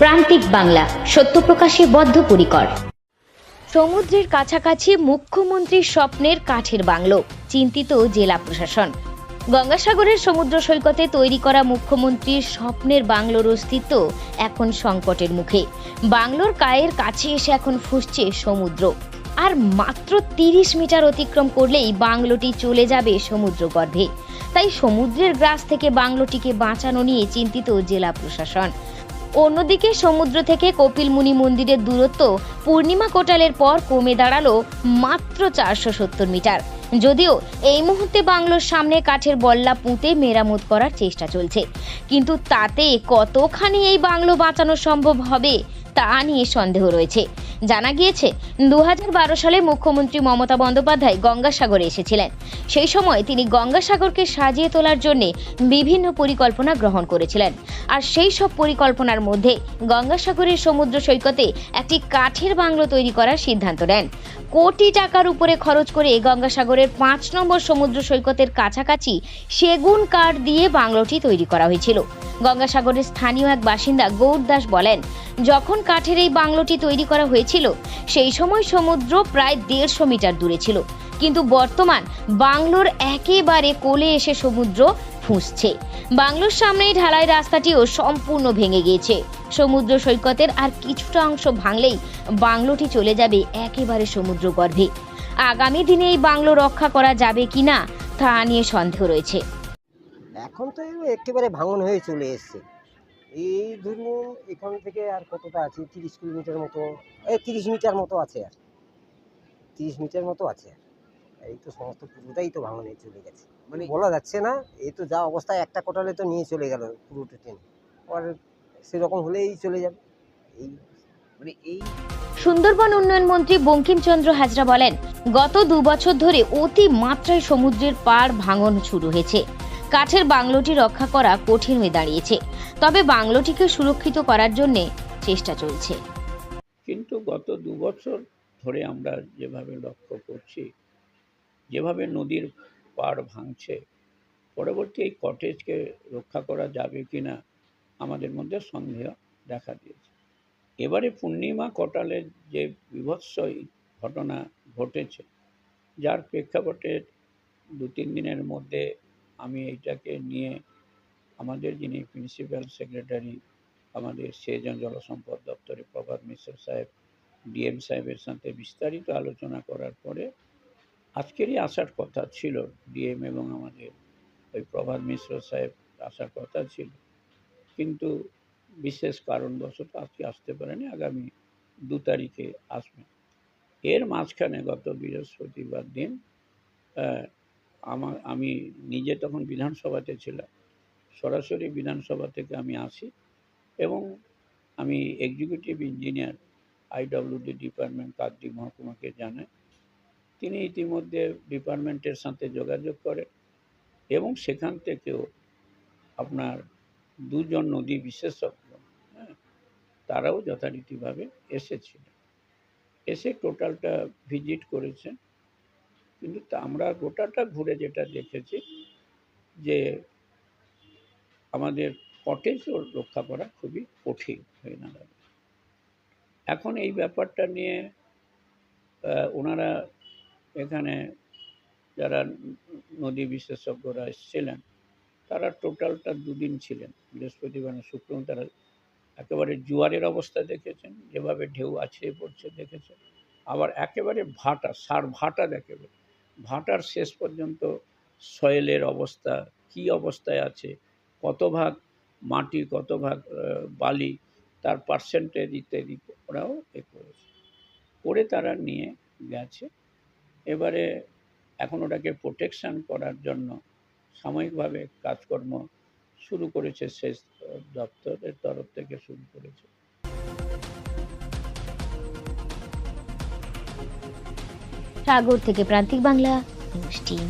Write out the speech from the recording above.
প্রান্তিক বাংলা, সত্য প্রকাশে বদ্ধপরিকর। সমুদ্রের কাছাকাছি মুখ্যমন্ত্রীর স্বপ্নের কাঠের বাংলো, চিন্তিত জেলা প্রশাসন। গঙ্গাসাগরের সমুদ্র সৈকতে তৈরি করা মুখ্যমন্ত্রীর স্বপ্নের বাংলোর অস্তিত্ব এখন সংকটের মুখে। বাংলোর কায়ের কাছে এসে এখন ফুসছে সমুদ্র। আর মাত্র তিরিশ মিটার অতিক্রম করলেই বাংলোটি চলে যাবে সমুদ্র গর্ভে তাই সমুদ্রের গ্রাস থেকে বাংলোটিকে বাঁচানো নিয়ে চিন্তিত জেলা প্রশাসন। অন্যদিকে সমুদ্র থেকে কপিলমুনি মন্দিরের দূরত্ব পূর্ণিমা কোটালের পর কমে দাঁড়াল মাত্র চারশো সত্তর মিটার। যদিও এই মুহূর্তে বাংলোর সামনে কাঠের বল্লা পুঁতে মেরামত করার চেষ্টা চলছে। কিন্তু তাতে কতখানি এই বাংলো বাঁচানো সম্ভব হবে তা নিয়ে সন্দেহ রয়েছে। জানা গিয়েছে দু হাজার বারো সালে মুখ্যমন্ত্রী মমতা বন্দ্যোপাধ্যায় গঙ্গাসাগরে এসেছিলেন। সেই সময় তিনি গঙ্গাসাগরকে সাজিয়ে তোলার জন্য বিভিন্ন পরিকল্পনা গ্রহণ করেছিলেন। আর সেই সব পরিকল্পনার মধ্যে গঙ্গাসাগরের সমুদ্র সৈকতে একটি কাঠের বাংলো তৈরি করার সিদ্ধান্ত নেন। কোটি টাকার উপরে খরচ করে গঙ্গাসাগরের পাঁচ নম্বর সমুদ্র সৈকতের কাছাকাছি সেগুন কাঠ দিয়ে বাংলোটি তৈরি করা হয়েছিল। গঙ্গাসাগরের স্থানীয় এক বাসিন্দা গৌর দাস বলেন, যখন কাঠের এই বাংলোটি তৈরি করা হয়েছিল সেই সময় সমুদ্র প্রায় দেড়শো মিটার দূরে ছিল। কিন্তু বর্তমান বাংলোর একেবারে কোলে এসে সমুদ্র ফুঁসছে। বাংলোর সামনেই ঢালাই রাস্তাটিও সম্পূর্ণ ভেঙে গিয়েছে। সমুদ্র সৈকতের আর কিছুটা অংশ ভাঙলেই বাংলোটি চলে যাবে একেবারে সমুদ্র গর্ভে আগামী দিনে এই বাংলো রক্ষা করা যাবে কিনা তা নিয়ে সন্দেহ রয়েছে। এখন তো একেবারে ভাঙন হয়ে চলে এসছে। এই ধরুন এখান থেকে আর কতটা আছে? তিরিশ কিলোমিটার মতো এই তিরিশ মিটার মতো আছে আর। তিরিশ মিটার মতো আছে আর। এই তো সমস্ত পুরোটাই তো ভাঙন চলে গেছে। মানে বলা যাচ্ছে না এই তো যা অবস্থায় একটা কোটালে তো নিয়ে চলে গেল পুরোটা ট্রেন আর সেরকম হলেই চলে যাবে। এই মানে এই সুন্দরবন উন্নয়ন মন্ত্রী বঙ্কিমচন্দ্র হাজরা বলেন গত দু বছর ধরে অতি মাত্রায় সমুদ্রের পাড় ভাঙন শুরু হয়েছে। কাঠের বাংলোটি রক্ষা করা কঠিন হয়ে দাঁড়িয়েছে। তবে বাংলোটিকে সুরক্ষিত করার জন্য চেষ্টা চলছে। কিন্তু গত দু বছর ধরে আমরা যেভাবে লক্ষ্য করছি, যেভাবে নদীর পাড় ভাঙছে, পরবর্তী এই কটেজকে রক্ষা করা যাবে কি না আমাদের মধ্যে সন্দেহ দেখা দিয়েছে। এবারে পূর্ণিমা কটালের যে বিভৎস ঘটনা ঘটেছে, যার প্রেক্ষাপটে দু তিন দিনের মধ্যে আমি এইটাকে নিয়ে আমাদের যিনি প্রিন্সিপাল সেক্রেটারি, আমাদের সেজন জলসম্পদ দপ্তরে প্রভাত মিশ্র সাহেব, ডিএম সাহেবের সাথে বিস্তারিত আলোচনা করার পরে আজকেরই আসার কথা ছিল, ডিএম এবং আমাদের ওই প্রভাত মিশ্র সাহেব আসার কথা ছিল। কিন্তু বিশেষ কারণবশত আজকে আসতে পারেনি, আগামী দু তারিখে আসবেন এর মাঝখানে গত বৃহস্পতিবার দিন আমার আমি নিজে তখন বিধানসভাতে ছিলাম সরাসরি বিধানসভা থেকে আমি আসি এবং আমি executive engineer IWD department Kakdwip মহকুমাকে জানাই তিনি ইতিমধ্যে ডিপার্টমেন্টের সাথে যোগাযোগ করেন এবং সেখান থেকেও আপনার দুজন নদী বিশেষজ্ঞ হ্যাঁ তারাও যথারীতিভাবে এসেছিলেন এসে টোটালটা ভিজিট করেছেন কিন্তু আমরা গোটাটা ঘুরে যেটা দেখেছি যে আমাদের কটেজও রক্ষা করা খুবই কঠিন হয়ে দাঁড়াবে। এখন এই ব্যাপারটা নিয়ে ওনারা এখানে যারা নদী বিশেষজ্ঞরা এসেছিলেন, তারা টোটালটা দুদিন ছিলেন। বৃহস্পতিবার শুক্রবার তারা একেবারে জোয়ারের অবস্থা দেখেছেন, যেভাবে ঢেউ আছড়ে পড়ছে দেখেছেন। আবার একেবারে ভাটা, সার ভাটা দেখেবে ভাটার শেষ পর্যন্ত সয়েলের অবস্থা, কি অবস্থায় আছে কত ভাগ মাটি, কত ভাগ বালি, তার পার্সেন্টেজ ইত্যাদি ওরাও এ করেছে। করে তারা নিয়ে গেছে। এবারে এখন ওটাকে প্রোটেকশান করার জন্য সাময়িকভাবে কাজকর্ম শুরু করেছে সেচ দপ্তরের তরফ থেকে শুরু করেছে। সাগর থেকে প্রান্তিক বাংলা, নিউজ টিম।